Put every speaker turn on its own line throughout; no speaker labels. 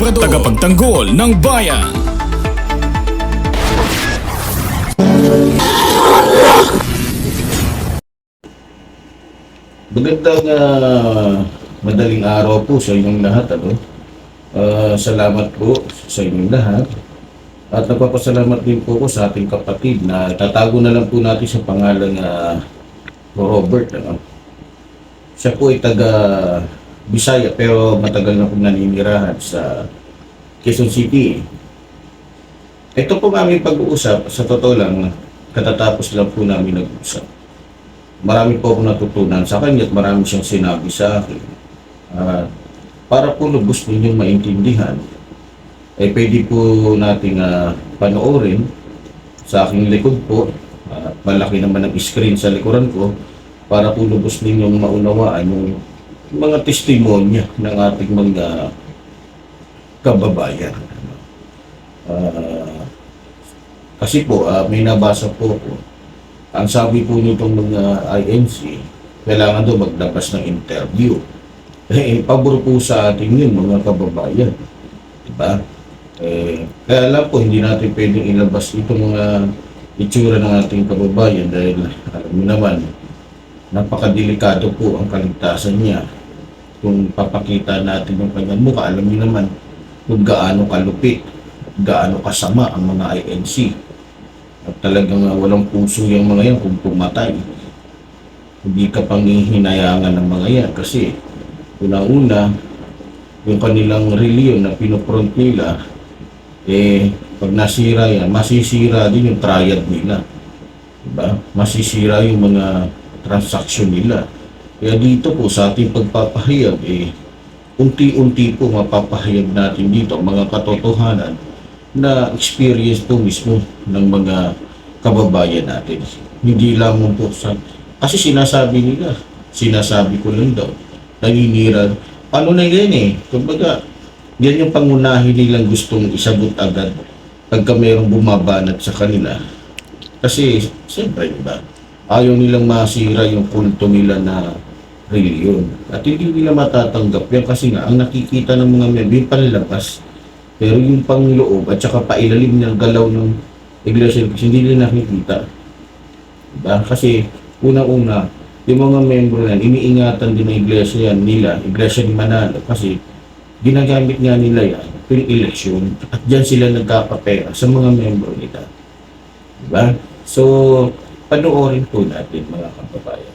Tagapagtanggol ng bayan
Magandang ah, madaling araw po sa inyong lahat. Ano? Ah, salamat po sa inyong lahat. At nagpapasalamat din po ko sa ating kapatid na tatago na lang po natin sa pangalan na Robert. Ano? Siya po ay taga Bisaya pero matagal na pong naninirahan sa Quezon City. Ito po aming pag-uusap, sa totoo lang, katatapos lang po namin nag-usap marami po akong natutunan sa kanya at marami siyang sinabi sa akin. At para po lubos ninyong maintindihan, eh pwede po nating ah, panoorin sa aking likod po. At malaki naman ang screen sa likuran ko para po lubos ninyong maunawaan yung mga testimonya ng ating mga kababayan. Ah, kasi po, ah, may nabasa po ako ang sabi po nitong mga INC, kailangan daw maglabas ng interview. Eh, pabor po sa atin yun, mga kababayan. Diba? Eh, kaya lang po, hindi natin pwedeng ilabas itong mga itsura ng ating kababayan dahil alam mo naman, napakadelikado po ang kaligtasan niya. Kung papakita natin yung kanyang mukha, alam niyo naman kung gaano kalupit, gaano kasama ang mga INC. At talagang uh, walang puso yung mga yan kung pumatay. Hindi ka panghihinayangan ng mga yan kasi una-una, yung kanilang reliyon na pinupront nila, eh, pag nasira yan, masisira din yung triad nila. Diba? Masisira yung mga transaksyon nila. Kaya dito po sa ating pagpapahayag, eh, unti-unti po mapapahayag natin dito ang mga katotohanan na experience po mismo ng mga kababayan natin. Hindi lamang po sa... Kasi sinasabi nila, sinasabi ko lang daw, naninira. Paano na yan eh? Kumbaga, yan yung pangunahin nilang gustong isabot agad pagka mayroong bumabanat sa kanila. Kasi, siyempre, di ba? Ayaw nilang masira yung kulto nila na reliyon. At hindi nila matatanggap yan kasi nga, ang nakikita ng mga member, yung panlabas, pero yung pangloob at saka pailalim ng galaw ng iglesia, hindi nila nakikita. Diba? Kasi unang-una, yung mga membro yan, iniingatan din ng iglesia nila, iglesia ni Manalo, kasi ginagamit nga nila yan tuwing eleksyon at dyan sila nagkakapera sa mga membro nila. Diba? So, panoorin po natin mga kababayan.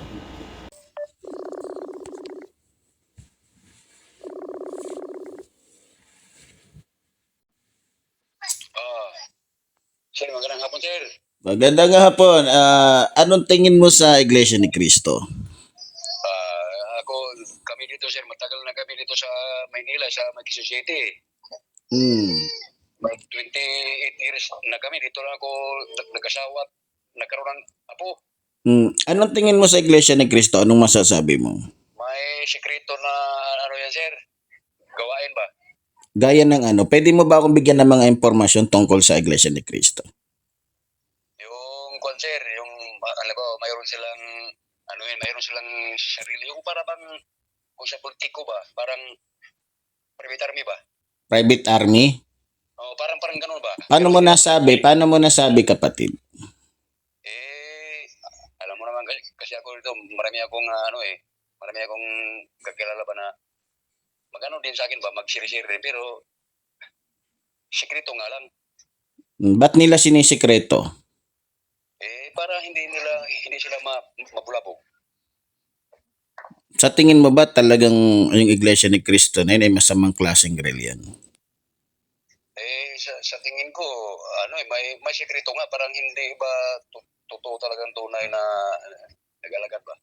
Ah. Sir, magandang hapon, sir.
Magandang hapon. Ah, anong tingin mo sa Iglesia ni Cristo?
Ah, ako, kami dito, sir, matagal na kami dito sa Maynila, sa Magquezon City.
Hmm.
Mag 28 years na kami. Dito lang ako nag- nag-asawa at nagkaroon ng apo.
Hmm. Anong tingin mo sa Iglesia ni Cristo? Anong masasabi mo?
May sekreto na ano yan, sir? Gawain ba?
Gaya ng ano, pwede mo ba akong bigyan ng mga impormasyon tungkol sa Iglesia ni Cristo?
Kwan, sir, yung, ah, alam ko, mayroon silang, ano yun, mayroon silang sarili. Yung para bang, kung sa politiko ba, parang private army ba?
Private Army?
Oh, parang parang ganun ba?
Paano mo nasabi? Paano mo nasabi, kapatid?
Eh, alam mo naman kasi, ako dito, marami akong ah, ano eh, marami akong kakilala ba na magano din sa akin ba, magsiri-siri rin, pero sikreto nga lang.
Hmm, Ba't nila sinisikreto?
Eh, para hindi nila, hindi sila ma, mabulabog.
Sa tingin mo ba talagang yung Iglesia ni Cristo na yun ay masamang klaseng reliyon?
Eh, sa, sa tingin ko, ano eh, may, may sikreto nga, parang hindi ba to- totoo talagang tunay na nag-alagad ba?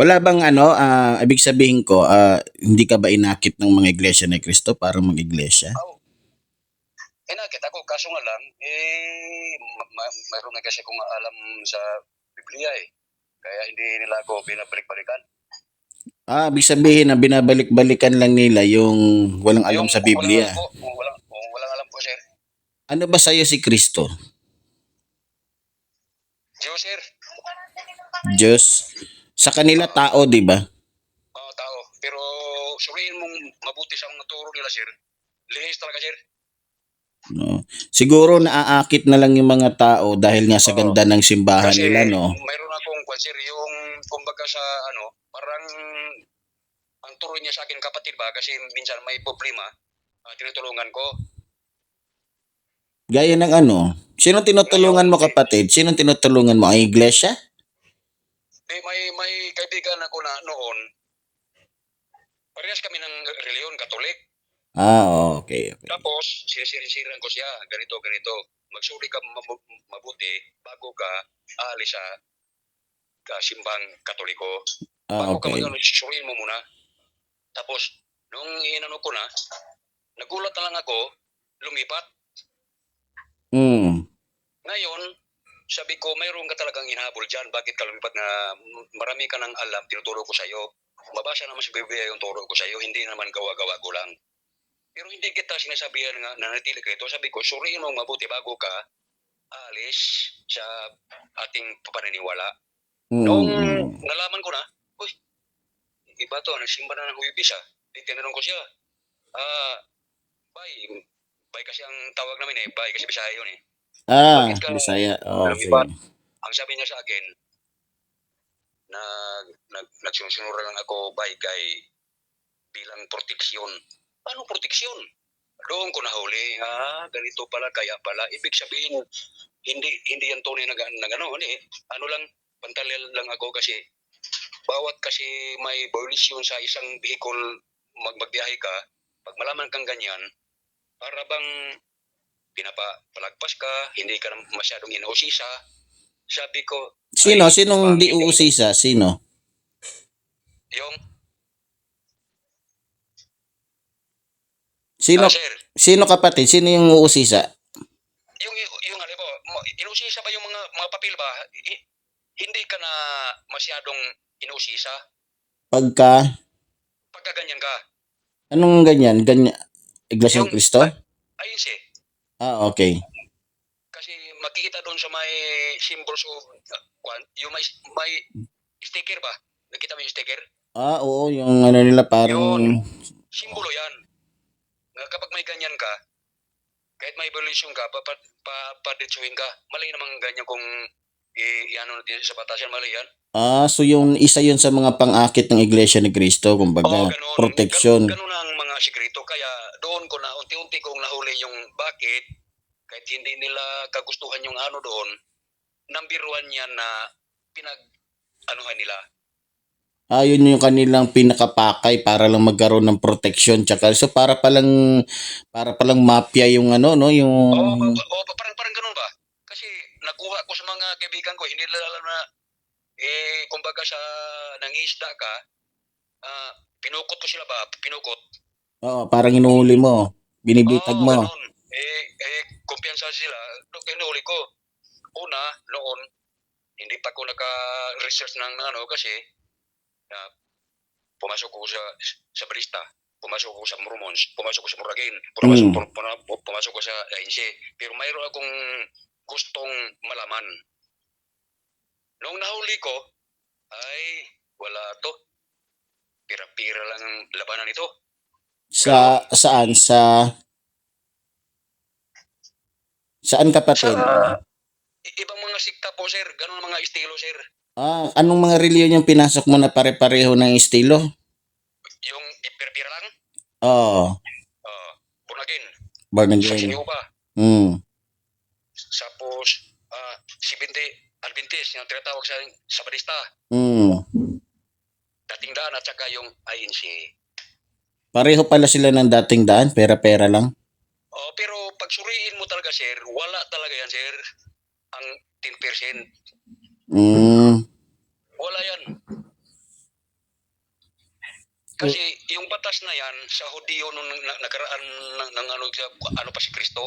Wala bang ano, ah, ibig sabihin ko, ah, hindi ka ba inakit ng mga iglesia ni Kristo para mag-iglesia?
Inakit ako, kaso nga lang, eh, ma- ma- mayroon na kasi akong alam sa Biblia eh. Kaya hindi nila ako binabalik-balikan.
Ah, ibig sabihin na binabalik-balikan lang nila yung walang alam
Yung
sa Biblia.
Walang, alam po, kung walang, kung walang alam po, sir.
Ano ba sa'yo si Kristo?
Diyos, sir.
Diyos. Sa kanila tao, di ba?
Oo, tao. Pero suriin mong mabuti sa mga turo nila, sir. Lihis talaga, sir.
No. Siguro naaakit na lang yung mga tao dahil nga sa ganda ng simbahan
Kasi
nila, no?
mayroon akong kwan, sir, yung kumbaga sa ano, parang ang turo niya sa akin kapatid ba kasi minsan may problema, ah, tinutulungan ko.
Gaya ng ano? Sino tinutulungan mo kapatid? Sino tinutulungan mo? Ang iglesia?
Eh, may may kaibigan ako na noon. Parehas kami ng reliyon, Katolik.
Ah, okay. okay.
Tapos, sinisirisiran ko siya, ganito, ganito. Magsuri ka mabu- mabuti bago ka aalis sa ka simbang katoliko.
Ah,
Bago ka suriin mo muna. Tapos, nung inano ko na, nagulat na lang ako, lumipat.
Hmm.
Ngayon, sabi ko, mayroon ka talagang hinahabol dyan. Bakit ka lumipat na marami ka nang alam, tinuturo ko sa'yo. Mabasa naman sa Biblia yung turo ko sa'yo, hindi naman gawa-gawa ko lang. Pero hindi kita sinasabihan nga na natili ka ito. Sabi ko, suriin mo mabuti bago ka alis sa ating paniniwala.
Hmm.
Nung nalaman ko na, uy, iba to, nagsimba na ng huibis ah. Tinanong ko siya, ah, bay, bay kasi ang tawag namin eh, bay kasi Bisaya yun eh.
Ah,
ka-
Bisaya. Okay.
lumipat? Ang sabi niya sa akin, na nag, nagsusunod lang ako bay kay bilang proteksyon. Anong proteksyon? Doon ko nahuli, ah, ganito pala, kaya pala. Ibig sabihin, hindi hindi yan tunay na, na gano'n. Hindi. Ano lang, pantalil lang ako kasi bawat kasi may violation sa isang vehicle mag magbiyahe ka, pag malaman kang ganyan, para bang pinapalagpas ka, hindi ka masyadong inausisa. Sabi ko,
Sino?
ay,
Sinong di
bakit?
uusisa? Sino?
Yung,
Sino,
ah, sir,
sino kapatid? Sino yung uusisa?
yung, yung, ano po, inusisa ba yung mga, mga papel ba? Hi- hindi ka na masyadong inusisa.
Pagka,
Pagka ganyan ka,
anong ganyan? Ganyan, Iglesia ng Cristo?
ayun si,
Ah, okay.
kasi makikita doon sa may symbols of, uh, yung may, may sticker ba? Nakita mo yung sticker?
Ah, oo, yung ano nila parang,
Yun. Simbolo yan. Kapag may ganyan ka, kahit may violation ka, pa, pa, pa, paditsuhin ka, mali namang ganyan kung i-ano natin sa batas yan, mali yan.
ah, so yung isa yun sa mga pang-akit ng Iglesia ni Cristo, kumbaga,
Oo, ganun.
protection.
Ganun, ganun ang mga sikreto. Kaya doon ko na unti-unti kong nahuli yung bakit, kahit hindi nila kagustuhan yung ano doon, number one yan na pinag, anuhan nila.
Yun yung kanilang pinakapakay para lang magkaroon ng protection tsaka so para palang para palang mafia yung ano no yung
pa- pa- oo, parang, parang ganun ba? Kasi nakuha ko sa mga kaibigan ko, hindi nila alam na, eh, kumbaga sa nangisda ka, ah, pinukot ko sila ba? Pinukot.
Oo, parang inuhuli mo, binibitag
Oo,
mo.
ganun. Eh, eh, kumpiyansa sila. Kinuli ko, una, noon, hindi pa ko naka-research ng ano kasi na pumasok ko sa sa barista, pumasok ko sa Mormons, pumasok ko sa Muragin, pumasok,
Mm.
pu- pu- pumasok ko sa ANC. Pero mayroon akong gustong malaman. Nung nahuli ko, ay wala to. Pira-pira lang ang labanan ito.
Sa saan sa Saan kapatid?
Sa i- ibang mga sikta po, sir. Ganun mga estilo, sir.
Ah, anong mga reliyon yung pinasok mo na pare-pareho ng estilo?
Yung ipirpira lang,
Oo,
uh, punagin,
born
sa
again.
siniuba.
Mm.
Tapos, uh, si Binti, Albintis, yung tinatawag sa, sa barista.
Mm.
Dating daan at saka yung INC.
Pareho pala sila ng dating daan, pera-pera lang.
Oh, pero pag suriin mo talaga, sir, wala talaga yan, sir. Ang 10%.
Mm.
Wala yan. Kasi yung batas na yan sa Hudiyo nung na- nakaraan ng, ng ano, ano pa si Kristo,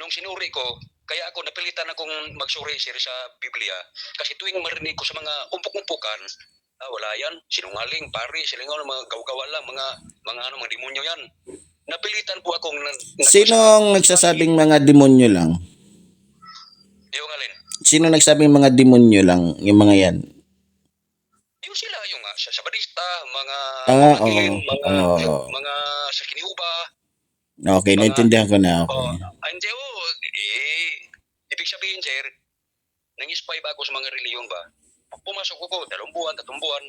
nung sinuri ko, kaya ako napilitan akong magsuri sir sa Biblia kasi tuwing marinig ko sa mga umpok-umpukan, ah, wala yan, sinungaling, pari, silingaw, mga gaw-gawa lang, mga, mga ano, mga demonyo yan. Napilitan po akong
Sinong nagsasabing mga demonyo lang?
Yung alin?
Sino nagsabing mga demonyo lang, yung mga yan?
Yung sila, yung nga, sa sabadista, mga,
Ah, oo.
mga,
Oo.
mga sa kiniuba,
Okay,
Mga-
naintindihan ko na.
Oh,
Okay.
hindi oh, eh, ibig sabihin, sir, nang-spy ba ako sa mga reliyon ba? Pumasok ako, dalawang buwan, tatlong buwan.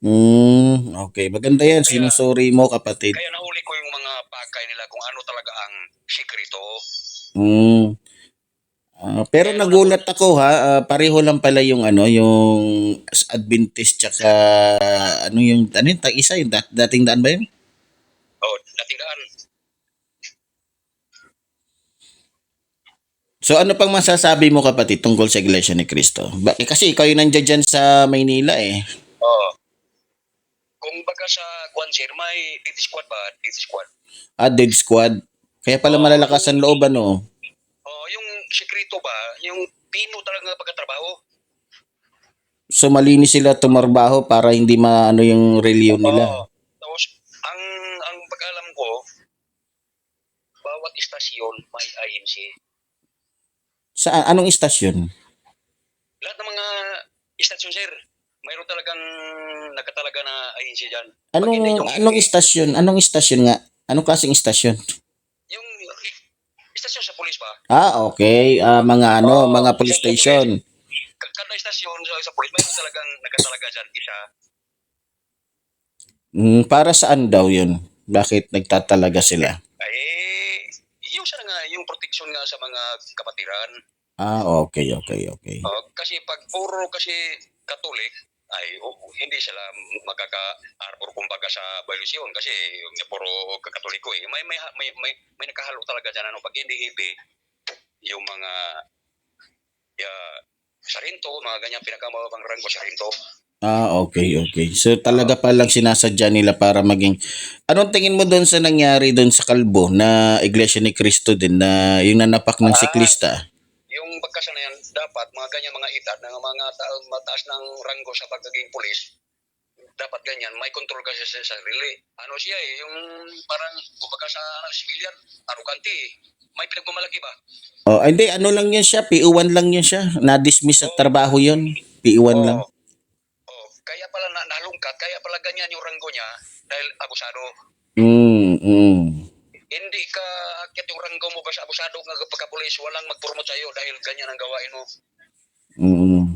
Hmm, okay. Maganda yan. Sinusuri mo, kapatid.
Kaya nahuli ko yung mga pakay nila kung ano talaga ang sikreto.
Hmm. Ah, pero nagulat ako ha, Ah, pareho lang pala yung ano, yung Adventist tsaka ano yung ano yung isa yung dat- dating daan ba yun?
Oh, dating daan.
So ano pang masasabi mo kapatid tungkol sa Iglesia ni Cristo? Ba- eh, kasi ikaw yung nandiyan dyan sa Maynila eh.
Oh. Kung baga sa Kwan, sir, may DT squad ba? DT squad.
Ah, Dead Squad. Kaya pala malalakas ang loob ano.
Sikreto ba, yung pino talaga pagkatrabaho.
So malinis sila tumarbaho para hindi maano yung reliyon nila.
Oo. Tapos, ang, ang pag-alam ko, bawat istasyon may INC.
Sa anong istasyon?
Lahat ng mga istasyon, sir, mayroon talagang nakatalaga na INC dyan.
Anong anong istasyon? Anong istasyon nga? Anong klaseng istasyon?
Istasyon sa pulis ba?
Ah, okay. Ah, mga ano,
Oo,
mga police station.
Kada istasyon sa, sa pulis, mayroon talagang nakatalaga dyan isa.
Mm, para saan daw 'yun? Bakit nagtatalaga sila?
Ay, yung sana nga, yung protection nga sa mga kapatiran.
Ah, okay, okay, okay.
Oh, kasi pag puro kasi katolik, ay oh, hindi sila makaka-arbor kumbaga sa baylusyon kasi yung puro katoliko eh. May, may, may, may, may nakahalo talaga dyan ano, pag hindi hibi, yung mga ya, sarinto, mga ganyan pinakamababang ranggo sarinto.
Ah, okay, okay. So talaga palang sinasadya nila para maging Anong tingin mo doon sa nangyari doon sa Kalbo na Iglesia ni Cristo din na yung nanapak ng
Ah.
siklista?
Yung bagkasan na yan, dapat mga ganyan mga edad ng mga ta- mataas ng ranggo sa pagiging pulis, dapat ganyan, may control kasi sa sarili. Ano siya eh, yung parang kumbaga sa ano, civilian, arugante eh. May pinagmamalaki ba?
Oh, hindi ano lang 'yun siya, PO1 lang 'yun siya. Na-dismiss sa trabaho 'yun. PO1 lang.
Oo. Oh, kaya pala na, nalungkat, kaya pala ganyan yung ranggo niya dahil abusado.
Mm, mm.
Hindi ka akit yung ranggo mo ba sa abusado nga pagka-pulis, walang mag-promote sa'yo dahil ganyan ang gawain mo.
Mm.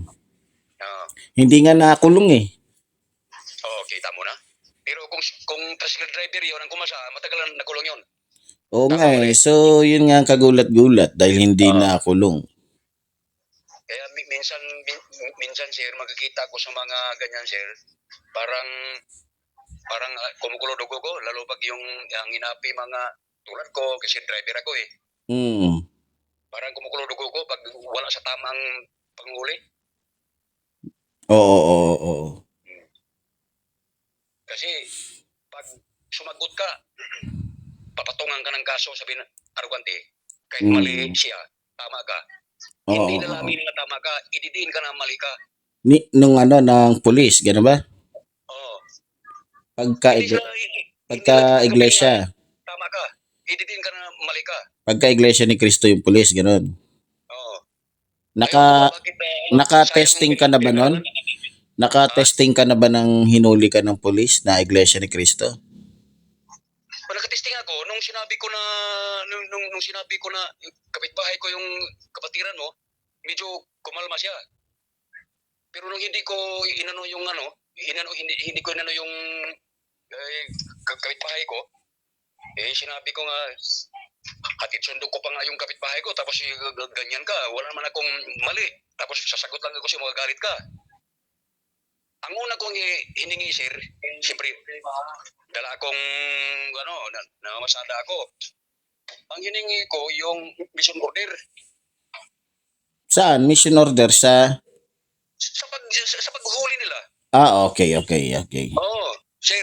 Ah,
Hindi nga nakulong eh.
oh, kita mo na. Pero kung kung tricycle driver yon ang kumasa, matagal na nakulong yon.
Oo nga eh. So, yun nga ang kagulat-gulat dahil hindi
Ah.
nakulong.
Kaya mi- minsan min- minsan sir magkikita ko sa mga ganyan sir, parang parang uh, kumukulo dugo ko lalo pag yung ang inapi mga tulad ko kasi driver ako eh.
Mm.
Parang kumukulo dugo ko pag wala sa tamang panghuli
Oo, oo, oo.
kasi pag sumagot ka papatungan ka ng kaso sabi na arugante kahit
Mm.
mali siya tama ka
Oo,
hindi
oo,
na
oo.
lamin na tama ka ididiin ka na mali ka
Ni, nung ano, ng pulis, gano'n ba?
oh
Pagka,
hindi
igle-
siya- hindi
pagka iglesia.
tama ka ididiin ka na mali ka
Pagka iglesia ni Cristo yung pulis, gano'n.
Oo.
Naka,
Ayun, ah,
naka-testing ka na ba nun? naka-testing ka na ba ng hinuli ka ng pulis na iglesia ni Cristo?
Nakatesting ako nung sinabi ko na nung, nung, nung sinabi ko na kapitbahay ko yung kapatiran mo, medyo kumalma siya. Pero nung hindi ko inano yung ano, inano hindi, hindi ko inano yung eh, ka- kapitbahay ko, eh sinabi ko nga hatid sundo ko pa nga yung kapitbahay ko tapos ganyan ka, wala naman akong mali. Tapos sasagot lang ako sa mga galit ka. Ang una kong hiningi sir, siyempre dala akong ano, na, namamasada ako. Ang hiningi ko yung mission order
Saan? Mission order sa...
sa pag sa, sa paghuli nila.
Ah, okay, okay, okay.
Oo, sir,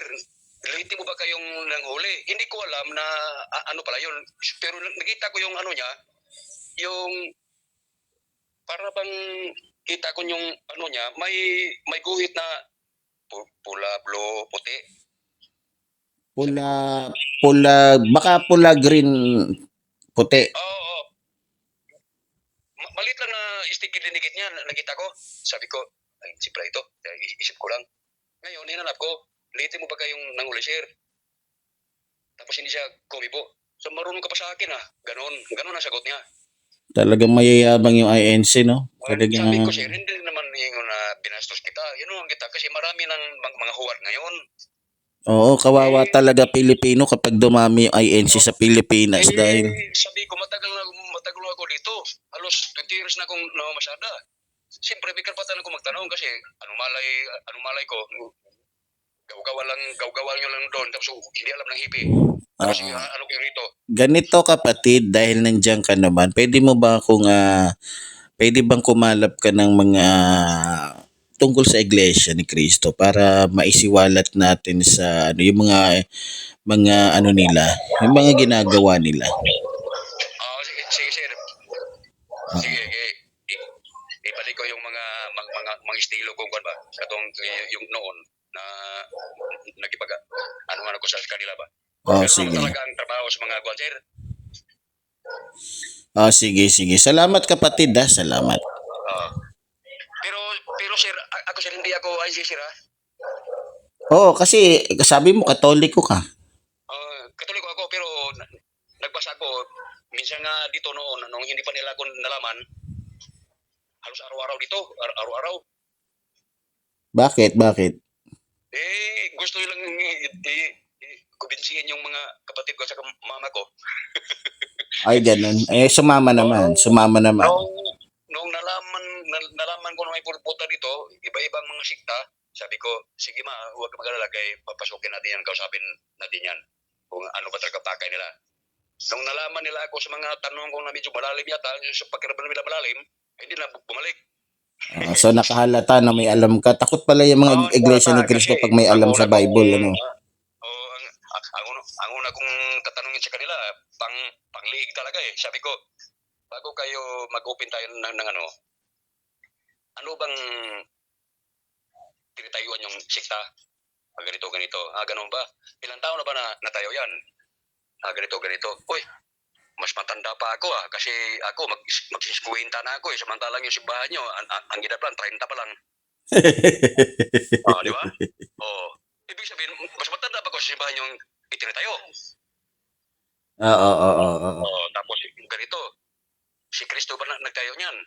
late mo ba kayong nanghuli? Hindi ko alam na a- ano pala yun. Pero nakita ko yung ano niya, yung para bang kita ko yung ano niya, may may guhit na pu- pula, blue, puti.
Pula, pula, baka pula green puti.
Oo, oo. Ma- Malit lang na sticky dinigit niya, na- nakita ko. Sabi ko, ay, si pala ito. Kaya Isip ko lang. Ngayon, hinanap ko, late mo ba kayong nanghuli, sir? Tapos hindi siya kumibo. So marunong ka pa sa akin ah. Ganon. Ganon ang sagot niya.
Talagang mayayabang yung INC, no?
Well,
Talagang,
sabi ko, sir, hindi naman yung na binastos kita. Yun ang kita. Kasi marami ng mga, mga huwad ngayon.
oo, kawawa talaga Pilipino kapag dumami yung INC sa Pilipinas
Eh,
dahil,
sabi ko, matagal na, matagal na ako dito. Halos 20 years na akong namamasada. Siyempre, may karapatan ako magtanong kasi anong malay, anong malay ko, gawgawa lang, gawgawa nyo lang doon. Tapos hindi alam ng hipi. Tapos
Oo.
ah, ano kayo rito?
ganito kapatid, dahil nandiyan ka naman, pwede mo ba kung, ah, pwede bang kumalap ka ng mga tungkol sa iglesia ni Kristo para maisiwalat natin sa ano yung mga mga ano nila, yung mga ginagawa nila.
Ah, sige, sige, sir. Sige, eh, i- ibalik ko yung mga mga mga, mga estilo kuwan ba katong yung noon na nagipag ano ano ko sa kanila ba.
Oh,
Pero
sige.
talaga ang trabaho sa mga kuwan, sir.
Oh, sige, sige. Salamat kapatid ha, salamat.
Ah. pero pero sir, ako sir hindi ako IC sir ha.
Oo, kasi sabi mo katoliko ka.
Ah, katoliko ako pero na- nagbasa ako minsan nga dito noon nung hindi pa nila ako nalaman halos araw-araw dito, ar- araw-araw.
Bakit? Bakit?
Eh, gusto lang i- i- i- kumbinsihin yung mga kapatid ko sa mama ko.
Ay, ganun. Eh, sumama naman. Sumama naman.
Nung, nung nalaman, nal- nalaman ko na may pulputa dito, iba-ibang mga sikta, sabi ko, sige ma, huwag ka mag-alala kay papasukin natin yan, kausapin natin yan, kung ano ba talaga pakay nila. Nung nalaman nila ako sa mga tanong ko na medyo malalim yata, sa pakiramdam nila malalim, eh, hindi na bu- bumalik.
Ah, so, nakahalata na may alam ka. Takot pala yung mga
Oo,
iglesia ni
kasi
Cristo pag may alam sa Bible.
kong-
Ano?
Oo, ang, ang, ang, ang una kong tatanungin sa kanila, pang, pangliig talaga eh. Sabi ko, bago kayo mag-open tayo ng, ng ano, ano bang tinitayuan yung sikta? Ah, ganito, ganito. Ah, ganun ba? Ilang taon na ba na natayo yan? Ah, ganito, ganito. Uy, mas matanda pa ako ah. Kasi ako, mag, magsiskwenta na ako eh. Samantalang yung simbahan nyo, ang, ang, ang gina plan, 30 pa lang. Ah, di ba? Oo. Ibig sabihin, mas matanda pa ako sa simbahan yung itinatayo.
Oo, oo, oo, oo.
Oo, tapos yung ganito, si Kristo ba na, nagtayo niyan?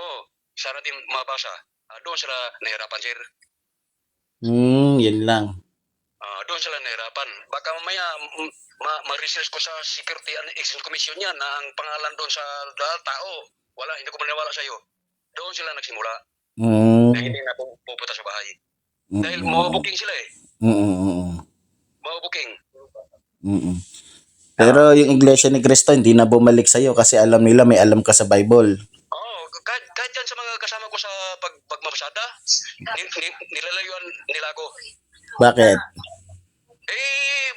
Oo, sa natin mabasa. Ah, doon sila nahirapan, sir.
Hmm, yun lang.
Ah, doon sila nahirapan. Baka mamaya mm, ma ma-research ko sa Security and Exchange Commission yan na ang pangalan doon sa dahil tao. Wala, hindi ko maniwala sa iyo. Doon sila nagsimula.
Hmm.
Na hindi na pu- pupunta sa bahay.
Mm,
Dahil
mm,
mabubuking sila eh.
mm, mm, mm,
Mabubuking.
mm, mm. Pero yung iglesia ni Cristo hindi na bumalik sa'yo kasi alam nila may alam ka sa Bible.
Oo, kahit, kahit dyan sa mga kasama ko sa pag, ni, nilalayuan nila ako.
Bakit?
Eh,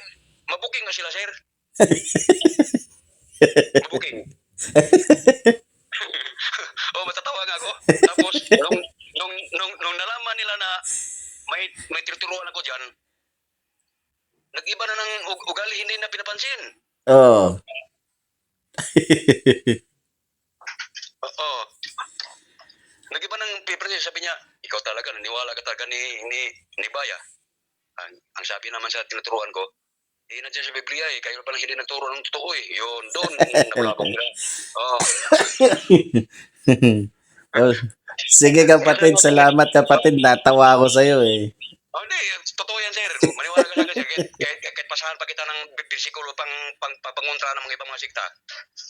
mabuking nga sila, sir. mabuking. oh, matatawa nga ako. Tapos, nung, nung, nung, nung nalaman nila na may, may tinuturuan ako dyan, nag-iba na ng ug- ugali, hindi na pinapansin.
Oo.
Oo. Nag-iba ng pinapansin. Sabi niya, ikaw talaga, naniwala ka talaga ni, ni, ni Baya. Ang, ang sabi naman sa tinuturuan ko, eh, nandiyan sa Biblia eh, kayo palang hindi nagturo ng totoo eh. Yun, doon, nakulabog nila. Oo.
Oh, Sige kapatid, salamat kapatid. Natawa ako sa'yo eh.
Oh, hindi, totoo yan, sir. Maniwala ka akin, sir. Kahit, kahit, kahit pasahan pa kita ng bersikulo pang, pang, papangontra ng mga ibang mga sikta.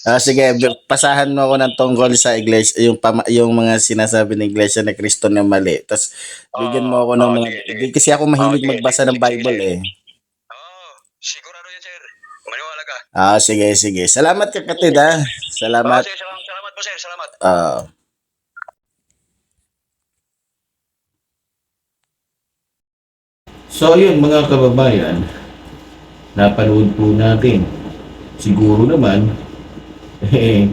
Ah, sige, pasahan mo ako ng tungkol sa iglesia, yung, pama, yung mga sinasabi ng iglesia ni Cristo na mali. Tapos, bigyan mo ako ng
Oo,
mga...
sige, sige.
Hindi kasi ako mahilig
Oo, sige,
magbasa ng Bible eh.
Oo, sigurado yan, sir. Maniwala ka.
Ah, sige, sige. Salamat kapatid ha.
Oo,
Salamat.
salamat, salamat po, sir. Salamat.
Ah. So ayun mga kababayan, napanood po natin. Siguro naman, eh,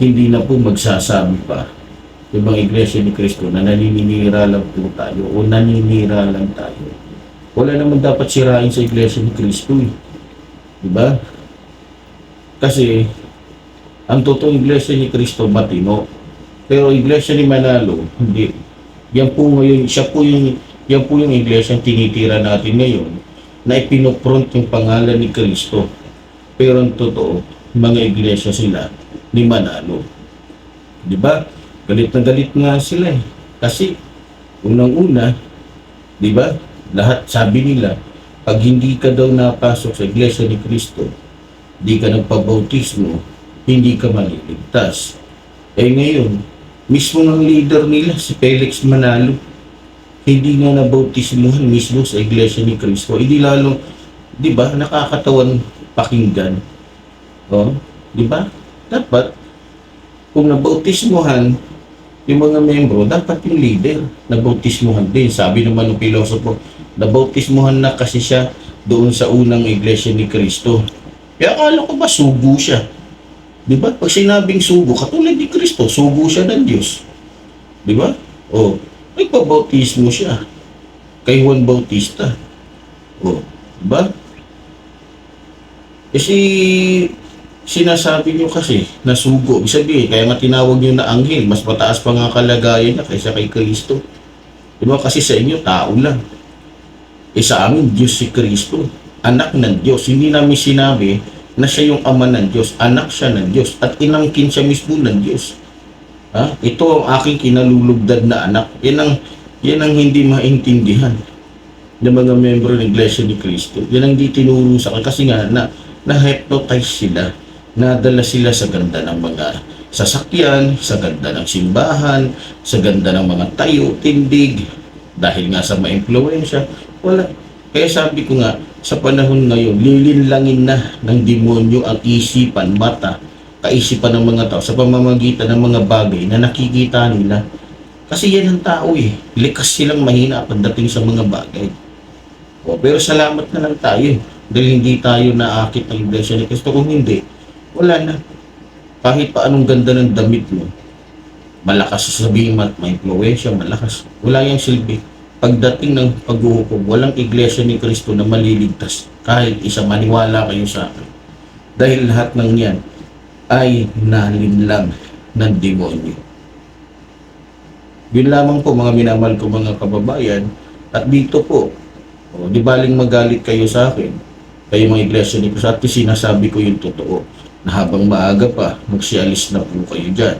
hindi na po magsasabi pa yung mga iglesia ni Cristo na naninira lang po tayo o naninira lang tayo. Wala naman dapat sirain sa iglesia ni Cristo eh. Diba? Kasi, ang totoong iglesia ni Cristo matino. Pero iglesia ni Manalo, hindi. Yan po ngayon, siya po yung, yan po yung iglesia ang tinitira natin ngayon na ipinopront yung pangalan ni Kristo. Pero ang totoo, mga iglesia sila ni Manalo. Di ba? Galit na galit nga sila eh. Kasi, unang-una, di ba? Lahat sabi nila, pag hindi ka daw napasok sa iglesia ni Kristo, di ka nagpabautismo, hindi ka maliligtas. Eh ngayon, mismo ng leader nila, si Felix Manalo, hindi nga nabautismuhan mismo sa iglesia ni Kristo. Hindi lalong, di ba, nakakatawan pakinggan. O, di ba? Dapat, kung nabautismuhan, yung mga membro, dapat yung leader, nabautismuhan din. Sabi naman ng pilosopo, nabautismuhan na kasi siya doon sa unang iglesia ni Kristo. Kaya akala ko ba sugo siya? Di ba? Pag sinabing sugo, katulad ni Kristo, sugo siya ng Diyos. Di ba? O, nagpabautismo siya. Kay Juan Bautista. O, di ba? Kasi, sinasabi niyo kasi na sugo. Ibig sabihin, kaya nga tinawag niyo na anghel. Mas mataas pa nga kalagayan niya kaysa kay Kristo. Di ba? Kasi sa inyo, tao lang. Eh sa amin, Diyos si Kristo. Anak ng Diyos. Hindi namin sinabi na siya yung ama ng Diyos. Anak siya ng Diyos. At inangkin siya mismo ng Diyos. Ha? Ito ang aking kinalulugdad na anak. Yan ang, yan ang hindi maintindihan ng mga membro ng Iglesia ni Cristo. Yan ang di tinuro sa akin. Kasi nga, na, na-hypnotize sila. Nadala sila sa ganda ng mga sasakyan, sa ganda ng simbahan, sa ganda ng mga tayo, tindig, dahil nga sa ma-impluensya, wala. Kaya sabi ko nga, sa panahon ngayon, lilinlangin na ng demonyo ang isipan, mata, kaisipan ng mga tao sa pamamagitan ng mga bagay na nakikita nila. Kasi yan ang tao eh. Likas silang mahina pagdating sa mga bagay. O, pero salamat na lang tayo dahil hindi tayo naakit ng Iglesia ni Cristo. Kung hindi, wala na. Kahit pa anong ganda ng damit mo, malakas sasabihin mo at may influensya, malakas. Wala yung silbi. Pagdating ng paghuhukom, walang iglesia ni Kristo na maliligtas. Kahit isa maniwala kayo sa akin. Dahil lahat ng yan ay nalinlang ng demonyo. Yun lamang po mga minamahal ko mga kababayan. At dito po, o, di baling magalit kayo sa akin, kayo mga iglesia ni Kristo, at sinasabi ko yung totoo na habang maaga pa, magsialis na po kayo dyan.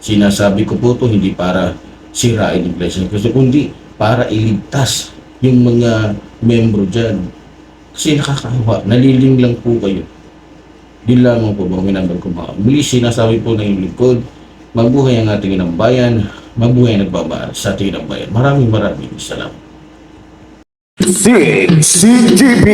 Sinasabi ko po to hindi para sirain iglesia ni Kristo, kundi para iligtas yung mga membro dyan. Kasi nakakahawa, naliling lang po kayo. Di lamang po mga minamahal ko mga. Muli sinasabi po ng lingkod, mabuhay ang ating inang bayan, mabuhay ang nagmamahal sa ating inang bayan. Maraming maraming salamat.
CCGB